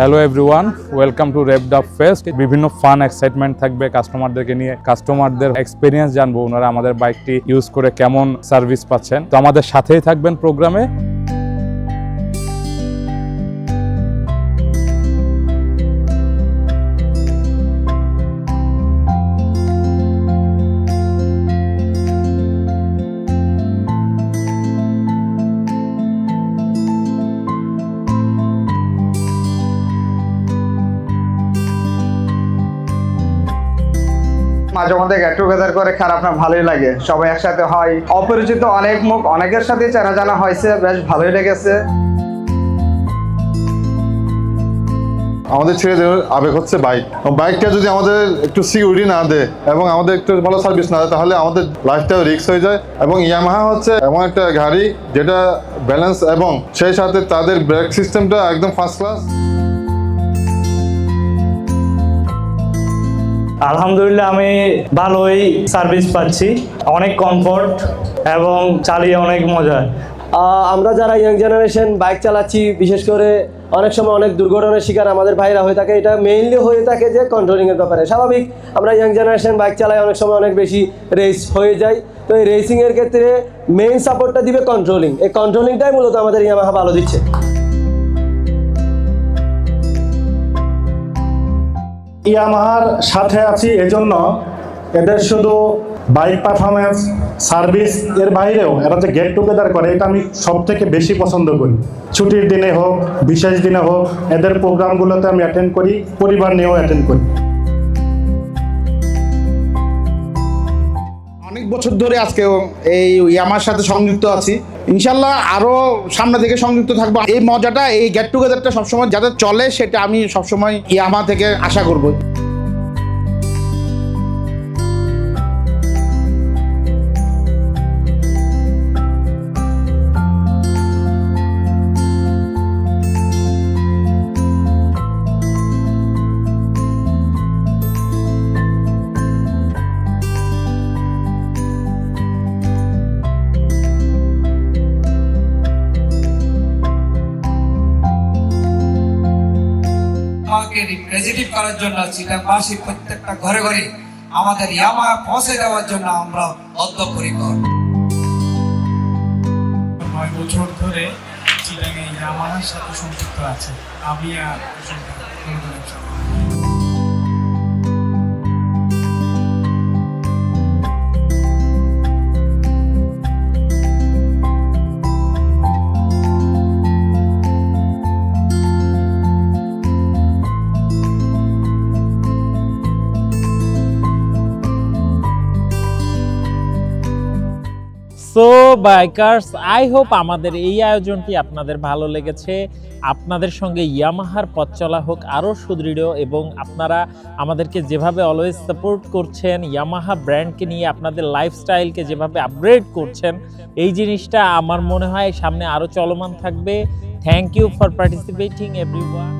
Hello everyone welcome to রেপ রেপডাপ fest বিভিন্ন ফান এক্সাইটমেন্ট থাকবে কাস্টমারদেরকে নিয়ে। কাস্টমারদের এক্সপিরিয়েন্স জানব, ওনারা আমাদের বাইকটি ইউজ করে কেমন সার্ভিস পাচ্ছেন। তো আমাদের সাথেই থাকবেন প্রোগ্রামে মাঝে মধ্যে গেট টুগেদার করে খারাপ না, ভালোই লাগে। সবাই একসাথে হয়। অপরিচিত অনেক মুখ অনেকের সাথে চেনা জানা হয়েছে, বেশ ভালোই লেগেছে। আমাদের ছেলেদের আবেগ হচ্ছে বাইক বাইকটা যদি আমাদের একটু সিকিউরিটি না দেয় এবং আমাদের একটু ভালো সার্ভিস না দেয়, তাহলে আমাদের লাইফটা রিক্স হয়ে যায়। এবং ইয়ামাহা হচ্ছে এমন একটা গাড়ি, যেটা ব্যালেন্স এবং সেই সাথে তাদের ব্রেক সিস্টেমটা একদম ফার্স্ট ক্লাস আলহামদুলিল্লাহ আমি ভালোই সার্ভিস পাচ্ছি। অনেক কমফোর্ট এবং চালিয়ে অনেক মজা। আমরা যারা ইয়াং জেনারেশন বাইক চালাচ্ছি, বিশেষ করে অনেক সময় অনেক দুর্ঘটনার শিকার আমাদের ভাইরা হয়ে থাকে, এটা মেইনলি হয়ে থাকে যে কন্ট্রোলিংয়ের ব্যাপারে। স্বাভাবিক, আমরা ইয়াং জেনারেশন বাইক চালাই অনেক সময় অনেক বেশি রেস হয়ে যায়। তো এই রেসিংয়ের ক্ষেত্রে মেইন সাপোর্টটা দিবে কন্ট্রোলিং এই কন্ট্রোলিংটাই মূলত আমাদের ইয়ামাহা ভালো দিচ্ছে। ইয়ামাহার সাথে আছি এজন্য এদের শুধু বাইক পারফরমেন্স সার্ভিস এর বাইরেও এরা যে গেট টুগেদার করে, এটা আমি সব থেকে বেশি পছন্দ করি। ছুটির দিনে হোক, বিশেষ দিনে হোক, এদের প্রোগ্রামগুলোতে আমি অ্যাটেন্ড করি, পরিবার নিয়েও অ্যাটেন্ড করি। অনেক বছর ধরে আজকে এই ইয়ামার সাথে সংযুক্ত আছি। ইনশাল্লাহ আরও সামনে থেকে সংযুক্ত থাকব। এই মজাটা, এই গেট টুগেদারটা সবসময় যাতে চলে, সেটা আমি সবসময় ইয়ামা থেকে আশা করব। আমাকে রিপ্রেজেন্টেটিভ করার জন্য চিটাংবাসী প্রত্যেকটা ঘরে ঘরে আমাদের ইয়ামা পৌঁছে দেওয়ার জন্য আমরা বদ্ধপরিকর নয় বছর ধরে চিটাঙে ইয়ামার সাথে সংযুক্ত আছে। আমি আর সো বাইকার্স আই হোপ আমাদের এই আয়োজনটি আপনাদের ভালো লেগেছে। আপনাদের সঙ্গে ইয়ামাহার পথ চলা হোক আরও সুদৃঢ় এবং আপনারা আমাদেরকে যেভাবে অলওয়েজ সাপোর্ট করছেন ইয়ামাহা ব্র্যান্ডকে নিয়ে আপনাদের লাইফস্টাইলকে যেভাবে আপগ্রেড করছেন, এই জিনিসটা আমার মনে হয় সামনে আরও চলমান থাকবে। Thank you for participating everyone